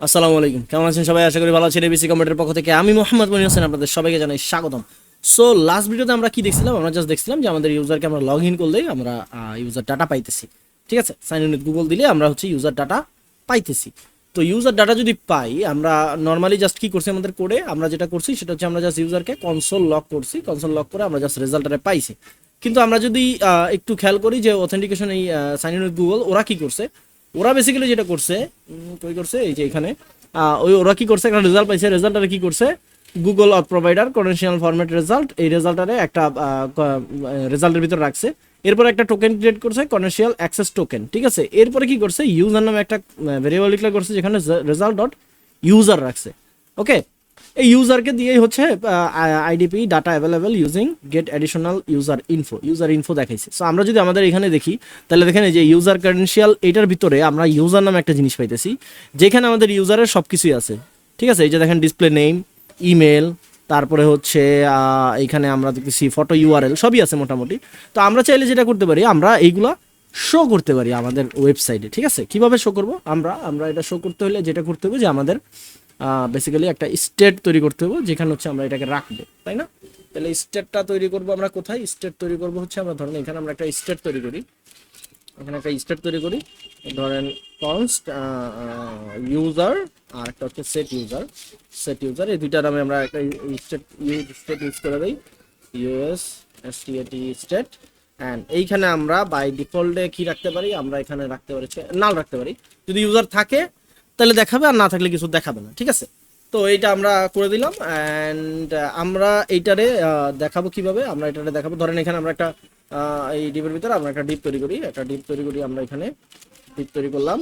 আসসালামু আলাইকুম। কেমন আছেন সবাই? আশা করি ভালো আছেন। এবিসি কম্পিউটারের পক্ষ থেকে আমি মোহাম্মদ মনি হোসেন, আপনাদের সবাইকে জানাই স্বাগতম। সো লাস্ট ভিডিওতে আমরা কি দেখছিলাম? আমরা জাস্ট দেখছিলাম যে আমাদের ইউজারকে আমরা লগ ইন করলেই আমরা ইউজার ডাটা পাইতেছি। ঠিক আছে? সাইন ইন গুগল দিলে আমরা হচ্ছে ইউজার ডাটা পাইতেছি। তো ইউজার ডাটা যদি পাই, আমরা নর্মালি জাস্ট কি করছি আমাদের কোডে আমরা যেটা করছি, সেটা হচ্ছে আমরা জাস্ট ইউজারকে কনসোল লক করছি। কনসোল লক করে আমরা জাস্ট রেজাল্টটা পাইছি। কিন্তু আমরা যদি একটু খেয়াল করি যে অথেন্টিকেশন এই সাইন ইন গুগল ওরা কি করছে? ওরা বেসিক্যালি যেটা করছে কই করছে, এই যে এখানে ওই ওরা কি করছে, একটা রেজাল্ট পাইছে রেজাল্টটা কি করছে? গুগল অথ প্রোভাইডার কনভেনশনাল ফরম্যাট রেজাল্ট এই রেজাল্টারে একটা রেজাল্টের ভিতর রাখছে। এরপর একটা টোকেন ক্রিয়েট করছে কনভেনশনাল অ্যাক্সেস টোকেন ঠিক আছে? এরপরে কি করছে? ইউজার নামে একটা ভেরিয়েবল ডিক্লেয়ার করছে, যেখানে রেজাল্ট ডট ইউজার রাখছে ওকে এই ইউজারকে দিয়েই হচ্ছে IDP data available using get additional user info user info দেখাইছে। সো আমরা যদি আমাদের এখানে দেখি, তাহলে দেখেন যে ইউজার ক্রেডেন্সিয়াল এটার ভিতরে আমরা ইউজার নামে একটা জিনিস পাইতেছি, যেখানে আমাদের ইউজারের সব কিছুই আছে। ঠিক আছে? এই যে দেখেন ডিসপ্লে নেম ইমেল তারপরে হচ্ছে এখানে আমরা দেখতেছি ফটো ইউআরএল সবই আছে মোটামুটি। তো আমরা চাইলে যেটা করতে পারি, আমরা এইগুলা শো করতে পারি আমাদের ওয়েবসাইটে ঠিক আছে? কীভাবে শো করব? আমরা আমরা এটা শো করতে হলে যেটা করতে হবে যে আমাদের বেসিক্যালি একটা স্টেট তৈরি করতে হবে যেখানে হচ্ছে আমরা এটাকে রাখব, তাই না? তাহলে স্টেটটা তৈরি করব আমরা কোথায়? স্টেট তৈরি করব হচ্ছে আমরা ধরেন এখানে আমরা একটা স্টেট তৈরি করি। এখানে একটা স্টেট তৈরি করি। ধরেন কনস্ট ইউজার আর একটা হচ্ছে সেট ইউজার সেট ইউজার এই দুইটা নামে আমরা একটা স্টেট স্টেট ইউজ করে দিই। ইউএস এসটিএটি স্টেট অ্যান্ড এইখানে আমরা বাই ডিফল্টে কি রাখতে পারি? আমরা এখানে রাখতে পারি নাল রাখতে পারি। যদি ইউজার থাকে তাহলে দেখাবে আর না থাকলে কিছু দেখাবে না, ঠিক আছে? তো এইটা আমরা করে দিলাম অ্যান্ড আমরা এইটারে দেখাবো কীভাবে? আমরা এটারে দেখাবো। ধরেন এখানে আমরা একটা এই ডিপের ভিতরে আমরা একটা ডিপ তৈরি করি। একটা ডিপ তৈরি করি আমরা এখানে। ডিপ তৈরি করলাম।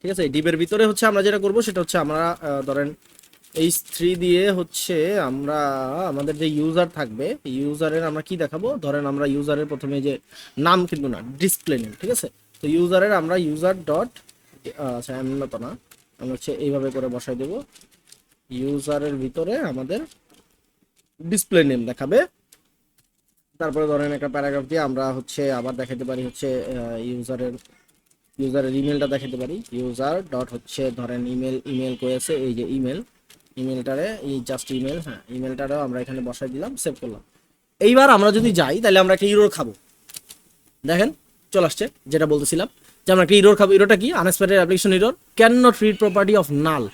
ঠিক আছে? এই ডিপের ভিতরে হচ্ছে আমরা যেটা করব সেটা হচ্ছে আমরা ধরেন এইচ থ্রি দিয়ে হচ্ছে আমরা, আমাদের যে ইউজার থাকবে ইউজারের আমরা কি দেখাবো? ধরেন আমরা ইউজারের প্রথমে যে নাম কিন্তু না ডিসপ্লে নেম ঠিক আছে? তো ইউজারের আমরা ইউজার ডট আচ্ছা এমন তো না। আমরা হচ্ছে এইভাবে করে বসাই দেব। ইউজারের ভিতরে আমাদের ডিসপ্লে নেম দেখাবে। তারপরে ধরেন একটা প্যারাগ্রাফ দিয়ে আমরা হচ্ছে আবার দেখাতে পারি হচ্ছে ইউজারের ইউজারের ইমেলটা দেখাতে পারি। ইউজার ডট হচ্ছে ধরেন ইমেল ইমেল করেছে, এই যে ইমেল ইমেলটারে এই জাস্ট ইমেল হ্যাঁ ইমেলটারেও আমরা এখানে বসাই দিলাম সেভ করলাম। এইবার আমরা যদি যাই, তাহলে আমরা একটা ইরোর খাব। দেখেন, চলে আসছে, যেটা বলতেছিলাম। যে আমরা একটা ইরোর খাব? ইরোটা কি? Unexpected application error can not read property of null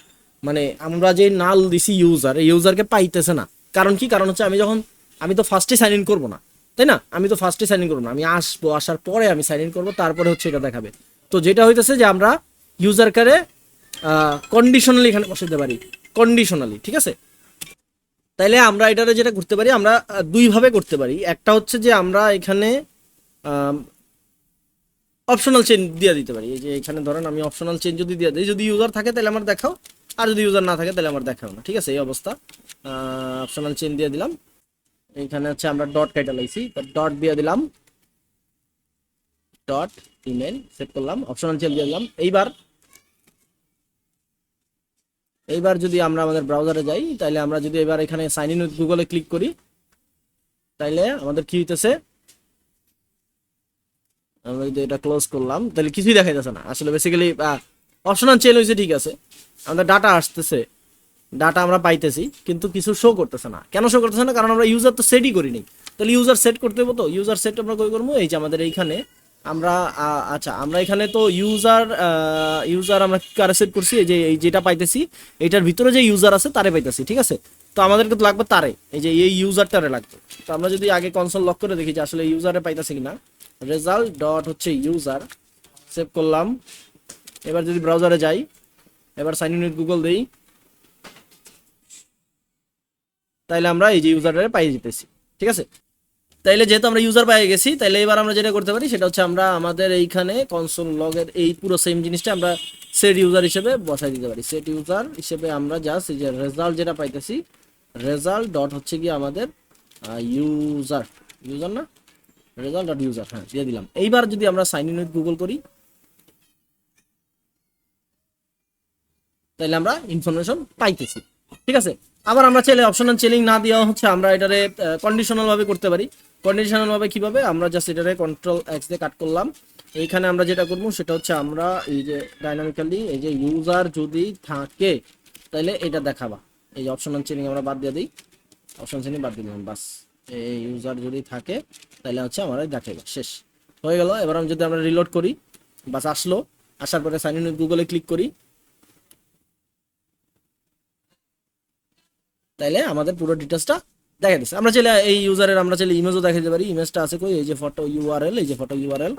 মানে আমরা যে নাল দিছি ইউজার এই ইউজারকে পাইতেছে না। কারণ কি? কারণ হচ্ছে আমি যখন, আমি তো ফার্স্টে সাইন ইন করব না। তাই না? আমি তো ফার্স্টে সাইন ইন করব না। আমি আসব, আসার পরে আমি সাইন ইন করব, তারপরে হচ্ছে এটা দেখাবে। তো যেটা হইতেছে যে আমরা ইউজারকারে কন্ডিশনালি এখানে বসাতে পারি। কন্ডিশনালি ঠিক আছে? তাইলে আমরা এটারে যেটা করতে পারি, আমরা দুইভাবে করতে পারি। একটা হচ্ছে যে আমরা এখানে অপশনাল চেঞ্জ দিয়ে দিতে পারি। এই যে এখানে ধরেন আমি অপশনাল চেঞ্জ যদি দিয়ে দিই, যদি ইউজার থাকে তাহলে আমার দেখাও। আর যদি ইউজার না থাকে তাহলে আমার দেখাও না। ঠিক আছে, এই অবস্থা। অপশনাল চেঞ্জ দিয়ে দিলাম। এইখানে হচ্ছে আমরা ডট কেটে লাইছি ডট দিয়ে দিলাম। ডট ইমেল সেট করলাম। অপশনাল চেঞ্জ দিয়ে দিলাম। এইবার এইবার যদি আমরা আমাদের ব্রাউজারে যাই, তাহলে আমরা যদি এবার এখানে সাইন ইন উইথ গুগলে ক্লিক করি তাইলে আমাদের কি হইতেছে? আমরা যদি এটা ক্লোজ করলাম, তাহলে কিছুই দেখা যাচ্ছে না। আসলে বেসিক্যালি অপশনাল চেঞ্জ হয়েছে ঠিক আছে। আমাদের ডাটা আসতেছে। ডাটা আমরা পাইতেছি, কিন্তু কিছু শো করতেছে না। কেন শো করতেছে না? কারণ আমরা ইউজার তো সেটই করিনি। তাহলে ইউজার সেট করতে হবে তো? ইউজার সেট আমরা কই করব? এই যে আমাদের এইখানে আমরা আচ্ছা আমরা এখানে তো ইউজার ইউজার আমরা কারে সেট করছি? এই যে, এই যেটা পাইতেছি এটার ভিতরে যে ইউজার আছে, তারে পাইতেছি, ঠিক আছে? তো আমাদেরকে তো লাগবে তারে। এই যে, এই ইউজারটারে লাগবে। তো আমরা যদি আগে কনসোল লক করে দেখি যে আসলে ইউজারে পাইতেছি কিনা। রেজাল্ট ডট হচ্ছে ইউজার সেভ করলাম। এবার যদি ব্রাউজারে যাই, এবার সাইন ইন উইথ গুগল দেই, তাইলে আমরা এই যে ইউজারে পাই যেতেছি ঠিক আছে? তাইলে যেহেতু আমরা ইউজার পেয়ে গেছি, তাইলে এবার আমরা যেটা করতে পারি, সেটা হচ্ছে আমরা আমাদের এইখানে কনসোল লগের এই পুরো সেম জিনিসটা আমরা সেট ইউজার হিসেবে বসাই দিতে পারি। সেট ইউজার হিসেবে আমরা জাস্ট এই যে রেজাল্ট যেটা পাইতেছি রেজাল্ট ডট হচ্ছে কি আমাদের ইউজার ইউজার না? রেজাল্ট ইউজার হ্যাঁ দিয়ে দিলাম। এইবার যদি আমরা সাইন ইন উইথ গুগল করি তাহলে আমরা ইনফরমেশন পাইতেছি। ঠিক আছে? আবার আমরা চাইলে অপশনাল চেলিং না দেওয়া হচ্ছে, আমরা এটারে কন্ডিশনাল ভাবে করতে পারি। কন্ডিশনাল ভাবে কীভাবে? আমরা জাস্ট এটারে কন্ট্রোল এক্স দিয়ে কাট করলাম। এইখানে আমরা যেটা করব, সেটা হচ্ছে আমরা এই যে ডাইনামিক্যালি এই যে ইউজার যদি থাকে তাহলে এটা দেখাবা। এই যে অপশনাল চেনিং আমরা বাদ দিয়ে দিই। অপশন চেনিং বাদ দিয়ে দিলাম, বাস। ইউজার যদি থাকে, তাহলে হচ্ছে আমরা দেখাবে শেষ। হয়ে গেল। এবার আমি যদি আমরা রিলোড করি, বাস আসলো। আসার পরে সাইন ইন গুগলে ক্লিক করি। তাইলে আমাদের পুরো ডিটেলসটা দেখা দিচ্ছে আমরা চাইলে এই ইউজারের আমরা চাইলে ইমেজও দেখা দিতে পারি। ইমেজটা আছে কই? এই যে ফটো ইউআরএল এই যে ফটো ইউআরএল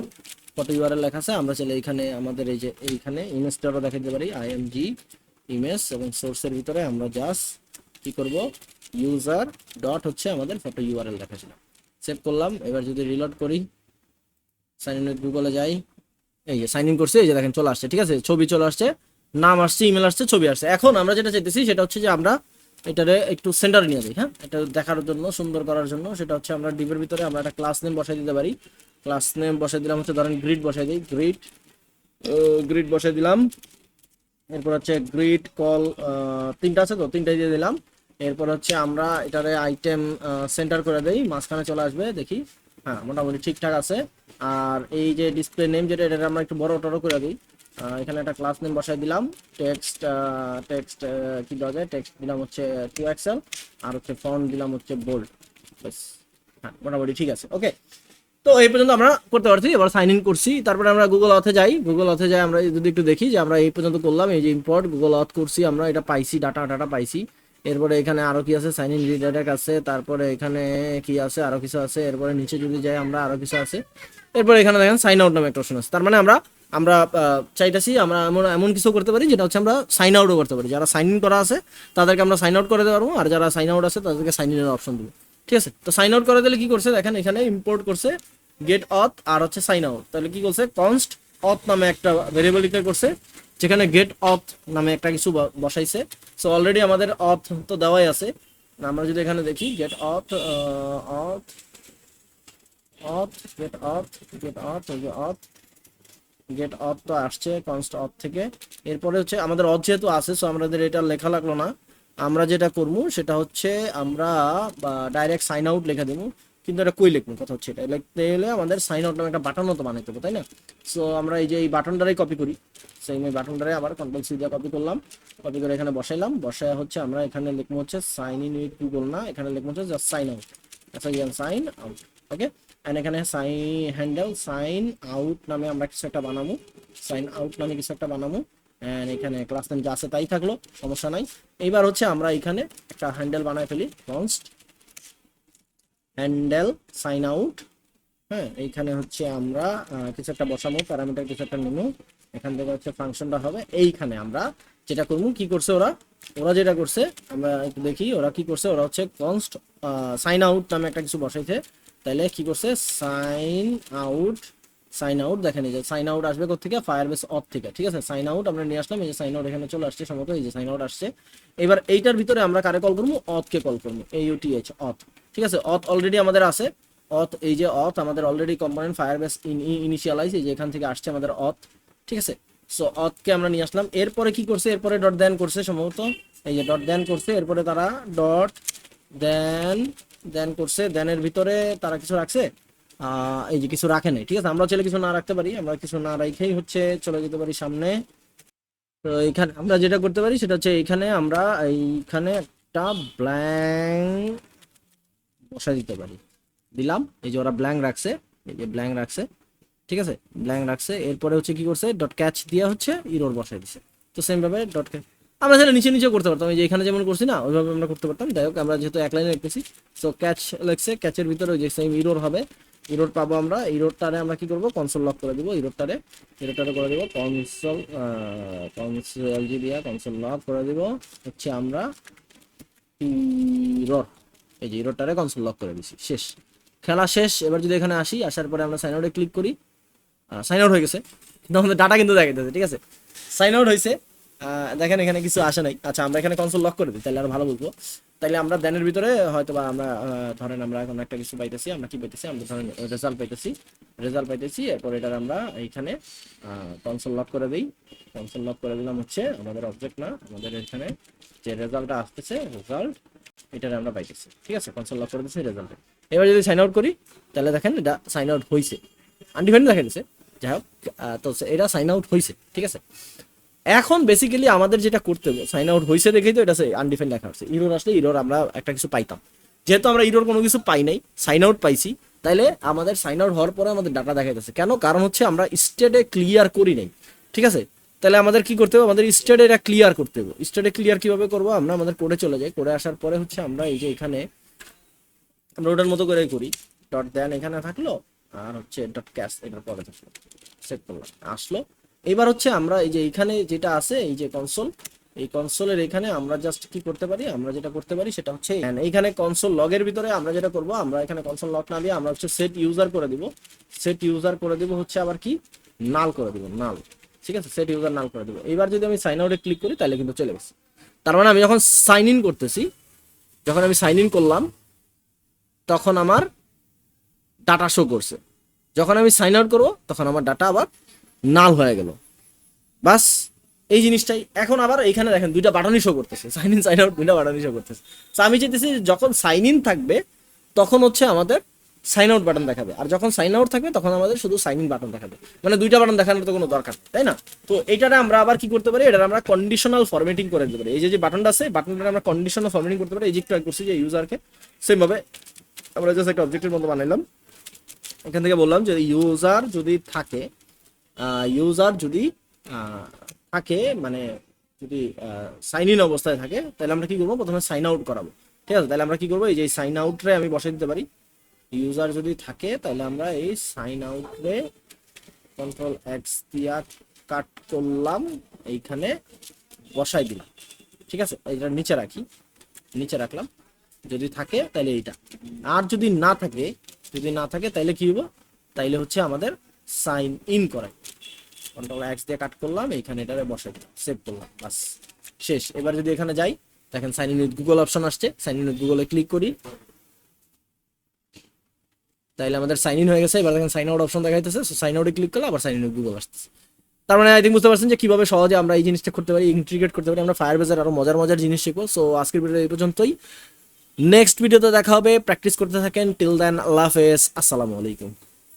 ফটো ইউআরএল লেখা আছে। আমরা চাইলে এইখানে আমাদের এই যে এইখানে ইমেজটারও দেখা দিতে পারি। আইএমজি ইমেজ এবং সোর্সের ভিতরে আমরা জাস্ট কি করব? ইউজার ডট হচ্ছে আমাদের ফটো ইউআরএল লেখা ছিল। সেভ করলাম, এবার যদি রিলোড করি সাইন ইন গুগলে যাই, এই যে সাইন ইন করছে, এই যে দেখেন চলে আসছে, ঠিক আছে? ছবি চলে আসছে, নাম আসছে ইমেল আসছে, ছবি আসছে। এখন আমরা যেটা চাইতেছি, সেটা হচ্ছে যে আমরা এটারে একটু সেন্টারে নিয়ে যাই হ্যাঁ? এটা দেখার জন্য, সুন্দর করার জন্য, সেটা হচ্ছে আমরা ডিপের ভিতরে আমরা একটা ক্লাস নেম বসাই দিতে পারি। ক্লাস নেম বসাই দিলাম, হচ্ছে ধরেন গ্রিড বসাই দিই গ্রিড গ্রিড বসাই দিলাম। এরপর হচ্ছে গ্রিড কল তিনটা আছে তো তিনটা দিয়ে দিলাম। এরপর হচ্ছে আমরা এটারে আইটেম সেন্টার করে দেই, মাঝখানে চলে আসবে, দেখি। হ্যাঁ মোটামুটি ঠিকঠাক আছে। আর এই যে ডিসপ্লে নেম যেটা এটা আমরা একটু বড় টড়ো করে দিই। এখানে একটা ক্লাস নেম বসাই দিলাম। টেক্সট টেক্সট কি দেওয়া যায়? টেক্সট দিলাম হচ্ছে টু এক্সেল আর হচ্ছে ফন্ট দিলাম হচ্ছে বোল্ড বাস হ্যাঁ মোটামুটি ঠিক আছে। ওকে তো এই পর্যন্ত আমরা করতে পারছি। এবার সাইন ইন করছি। তারপরে আমরা গুগল অথে যাই। গুগল অথে যাই, আমরা যদি একটু দেখি যে আমরা এই পর্যন্ত করলাম। এই যে ইম্পোর্ট গুগল অথ করছি আমরা, এটা পাইছি ডাটা ডাটা পাইছি। এরপরে এখানে আরও কি আছে? সাইন ইন রিডারেক আছে, তারপরে এখানে কি আছে? আরও কিছু আছে, এরপরে নিচে যদি যাই আমরা আরও কিছু আছে। এরপরে এখানে দেখেন সাইন আউট নামে একটা অপশন আছে। তার মানে আমরা আমরা চাইতেছি আমরা এমন এমন কিছু করতে পারি যেটা হচ্ছে আমরা সাইন আউটও করতে পারি। যারা সাইন ইন করা আছে, তাদেরকে আমরা সাইন আউট করে দিতে পারব। আর যারা সাইন আউট আছে, তাদেরকে সাইন ইনের অপশন দেবো। ঠিক আছে? তো সাইন আউট করে দিলে কি করছে? দেখেন এখানে ইম্পোর্ট করছে গেট অথ আর হচ্ছে সাইন আউট তাহলে কি করছে? কনস্ট অথ নামে একটা ভেরিয়েবল করছে, যেখানে গেট অথ নামে একটা কিছু বসাইছে। সো অলরেডি আমাদের অথ তো দেওয়াই আছে। আমরা যদি এখানে দেখি গেট অথ অথ অথ গেট অথ গেট অথ অথ গেট অথ তো আসছে কনস্ট অথ থেকে। এরপরে হচ্ছে, আমাদের অথ যেহেতু আছে সো আমাদের এটা লেখা লাগল না। আমরা যেটা করব, সেটা হচ্ছে আমরা ডাইরেক্ট সাইন আউট লেখা দেবো। কিন্তু এটা কই লিখব? কথা হচ্ছে এটা। লিখতে হলে আমাদের সাইন আউট নামে একটা বাটনও তো বানাইতে হবে তাই না? সো আমরা এই যে এই বাটনটারাই কপি করি। সেই এই বাটনটারে আবার কন্ট্রোল সি দিয়ে কপি করলাম। কপি করে এখানে বসাইলাম। বসায় হচ্ছে আমরা এখানে লিখব হচ্ছে সাইন ইন উইথ গুগল না, এখানে লিখব হচ্ছে জাস্ট সাইন আউট আচ্ছা ইয়ান সাইন আউট ওকে এন্ড এখানে সাইন হ্যান্ডেল সাইন আউট নামে আমরা কিছু একটা বানাবো। সাইন আউট নামে কিছু একটা বানাবো। এন্ড এখানে ক্লাস নেম যা আছে তাই থাকল, সমস্যা নাই। এইবার হচ্ছে আমরা এখানে একটা হ্যান্ডেল বানায় ফেলি কনস্ট হ্যান্ডেল সাইন আউট হ্যাঁ এইখানে হচ্ছে আমরা কিছু একটা বসাবো প্যারামিটার কিছু একটা নেব, এখান থেকে হচ্ছে ফাংশনটা হবে এইখানে আমরা যেটা করব, কি করছে ওরা? ওরা যেটা করছে, আমরা একটু দেখি, ওরা কি করছে, ওরা হচ্ছে কনস্ট সাইন আউট নামে একটা কিছু বসাইছে তাহলে কি করছে? সাইন আউট সাইন আউট দেখেন এই যে সাইন আউট আসবে কোথেকে ফায়ার বেস অফ থেকে, ঠিক আছে? সাইন আউট আমরা নিয়ে আসলাম, এই যে সাইন আউট এখানে চলে আসছে সম্ভবত, এই যে সাইন আউট আসছে। এবার এইটার ভিতরে আমরা কারে কল করব? অথকে কল করব এই ইউটিএইচ অথ ঠিক আছে? অথ অলরেডি আমাদের আছে। অথ এই যে অথ আমাদের already component Firebase initialize এই যে এখান থেকে আসছে আমাদের অথ ঠিক আছে? সো অথকে আমরা নিয়ে আসলাম। এরপরে কি করছে? এরপরে ডট দেন করছে সম্ভবত, এই যে ডট দেন করছে, এরপরে তারা ডট দেন দেন করছে। দেনের ভিতরে তারা কিছু রাখছে? এই যে কিছু রাখে নাই, ঠিক আছে? আমরা চাইলে কিছু না রাখতে পারি, আমরা কিছু না রাখেই হচ্ছে চলে যেতে পারি সামনে। তো এখানে আমরা যেটা করতে পারি সেটা হচ্ছে এইখানে আমরা এইখানে একটা ব্ল্যাঙ্ক বসা দিতে পারি। দিলাম, এই যে ওরা ব্ল্যাঙ্ক রাখছে, এই যে ব্ল্যাঙ্ক রাখছে, ঠিক আছে? ব্ল্যাঙ্ক রাখছে, এরপরে হচ্ছে কি করছে ডট ক্যাচ দিয়ে হচ্ছে ইরোর বসাই দিছে। তো সেম ভাবে ডট ক্যাচ আমরা সেটা নিচে নিচে করতে পারতাম, এই যে এখানে যেমন করছি না, ওইভাবে আমরা করতে পারতাম। যাই হোক, আমরা যেহেতু এক লাইনে লিখতেছি সো ক্যাচ লেখছে ক্যাচের ভিতরে ওই যে সেম ইরোর হবে। ইরোর পাবো আমরা ইরোরটারে আমরা কি করব? কনসোল লক করে দিব ইরোরটারে ইরোরটারে করে দিব কনসোল কনসোল জি দিয়া কনসোল লক করে দিব। হচ্ছে আমরা ইরোর এই যে ইরোরটারে কনসোল লক করে দিছি। শেষ। খেলা শেষ। এবার যদি এখানে আসি, আসার পরে আমরা সাইন আউটে ক্লিক করি। সাইন আউট হয়ে গেছে। কিন্তু আমাদের ডাটা কিন্তু দেখাইতেছে, ঠিক আছে? সাইন আউট হয়েছে দেখেন এখানে কিছু আসে নাই। আচ্ছা আমরা এখানে কনসোল লক করে দিই, তাহলে আরও ভালো বুঝব তাহলে আমরা দেনের ভিতরে হয়তো বা আমরা ধরেন আমরা এখন একটা কিছু পাইতেছি, আমরা কি পাইতেছি? আমরা ধরেন রেজাল্ট পাইতেছি রেজাল্ট পাইতেছি, এরপর এটার আমরা এইখানে কনসোল লক করে দিই। কনসোল লক করে দিলাম হচ্ছে আমাদের অবজেক্ট না, আমাদের এখানে যে রেজাল্টটা আসতেছে রেজাল্ট এটারে আমরা পাইতেছি। ঠিক আছে? কনসোল লক করে দিচ্ছি রেজাল্টে এবার যদি সাইন আউট করি, তাহলে দেখেন এটা সাইন আউট হয়েছে আনডিফাইন্ড দেখাচ্ছে যাই হোক তো এটা সাইন আউট হয়েছে ঠিক আছে? এখন বেসিক্যালি আমাদের যেটা করতে হবে সাইন আউট হয়েছে দেখেই তো এটা আনডিফাইন্ড লেখা হচ্ছে। ইরোর আসলে ইরোর আমরা একটা কিছু পাইতাম। যেহেতু আমরা ইরোর কোনো কিছু পাই নাই সাইন আউট পাইছি, তাইলে আমাদের সাইন আউট হওয়ার পরে আমাদের ডাটা দেখা দেখাইতেছে। কেন? কারণ হচ্ছে আমরা স্টেটে ক্লিয়ার করি নাই। ঠিক আছে? তাহলে আমাদের কি করতে হবে? আমাদের স্টেটে এটা ক্লিয়ার করতে হবে। স্টেটে ক্লিয়ার কীভাবে করব? আমরা আমাদের কোডে চলে যাই। কোডে আসার পরে হচ্ছে আমরা এই যে এখানে আমরা ওটার মতো করে করি। ডট দেন এখানে থাকল, আর হচ্ছে ডট ক্যাশ এটার পরে থাকল। সেট করলাম। আসলো। এবার হচ্ছে আমরা এই যে এখানে যেটা আছে, এই যে কনসোল এই কনসোলের এখানে আমরা জাস্ট কি করতে পারি? আমরা যেটা করতে পারি সেটা হচ্ছে এইখানে কনসোল লগের ভিতরে আমরা যেটা করব, আমরা এখানে কনসোল লক না দিয়ে আমরা হচ্ছে সেট ইউজার করে দিব। সেট ইউজার করে দিব হচ্ছে আবার কি? নাল করে দিব নাল ঠিক আছে? সেট ইউজার নাল করে দিব। এবার যদি আমি সাইন আউটে ক্লিক করি, তাহলে কিন্তু চলে গেছে। তার মানে আমি যখন সাইন ইন করতেছি, যখন আমি সাইন ইন করলাম, তখন আমার ডাটা শো করছে। যখন আমি সাইন আউট করব, তখন আমার ডাটা আবার নাল হয়ে গেল। বাস, এই জিনিসটাই। এখন আবার এইখানে দেখেন দুইটা বাটনই শো করতেছে। সাইন ইন সাইন আউট দুইটা বাটনই শো করতেছে। তো আমি চাইতেছি যখন সাইন ইন থাকবে, তখন হচ্ছে আমাদের সাইন আউট বাটন দেখাবে। আর যখন সাইন আউট থাকবে, তখন আমাদের শুধু সাইন ইন বাটন দেখাবে। মানে দুইটা বাটন দেখানোর তো কোনো দরকার, তাই না? তো এইটারে আমরা আবার কি করতে পারি? এটা আমরা কন্ডিশনাল ফরম্যাটিং করে দিতে পারি। এই যে যে বাটনটা আছে বাটনটা আমরা কন্ডিশনাল ফরম্যাটিং করতে পারি। এই যে একটু করছি যে ইউজারকে সেম ভাবে আমরা জাস্ট একটা অবজেক্টের মতো বানাইলাম। এখান থেকে বললাম যে ইউজার যদি থাকে ইউজার যদি থাকে মানে যদি সাইন ইন অবস্থায় থাকে, তাহলে আমরা কি করব? প্রথমে সাইন আউট করাবো। ঠিক আছে? তাহলে আমরা কি করব? এই যে সাইন আউটরে আমি বসাই দিতে পারি। ইউজার যদি থাকে, তাহলে আমরা এই সাইন আউটরে কন্ট্রোল এক্স দিয়া কাট করলাম। এইখানে বসাই দিলাম। ঠিক আছে? এটা নিচে রাখি। নিচে রাখলাম। যদি থাকে, তাহলে এইটা। আর যদি না থাকে, যদি না থাকে, তাহলে কি হব তাইলে হচ্ছে আমাদের সাইন ইন করাই। কন্ট্রোল এক্স দিয়ে কাট করলাম, এইখানে এটারে বসাই দিলাম, সেভ করলাম, বাস। শেষ। এবার যদি এখানে যাই, দেখেন sign in with Google option আসছে। সাইন ইন উইথ গুগলে ক্লিক করি। তাইলে আমাদের সাইন ইন হয়ে গেছে। এবার দেখেন সাইন আউট অপশন দেখাইতেছে। সো সাইন আউটে ক্লিক করলে আবার সাইন ইন উইথ গুগল আসতেছে। তার মানে আই থিঙ্ক বুঝতে পারছেন যে কীভাবে সহজে আমরা এই জিনিসটা করতে পারি, ইন্টিগ্রেট করতে পারি। আমরা ফায়ার বেজার আরও মজার মজার জিনিস শিখব। সো আজকের ভিডিও এই পর্যন্তই। নেক্সট ভিডিওতে দেখা হবে। প্র্যাকটিস করতে থাকেন। টিল দেন, আল্লাহ হাফেজ। আসসালামু আলাইকুম।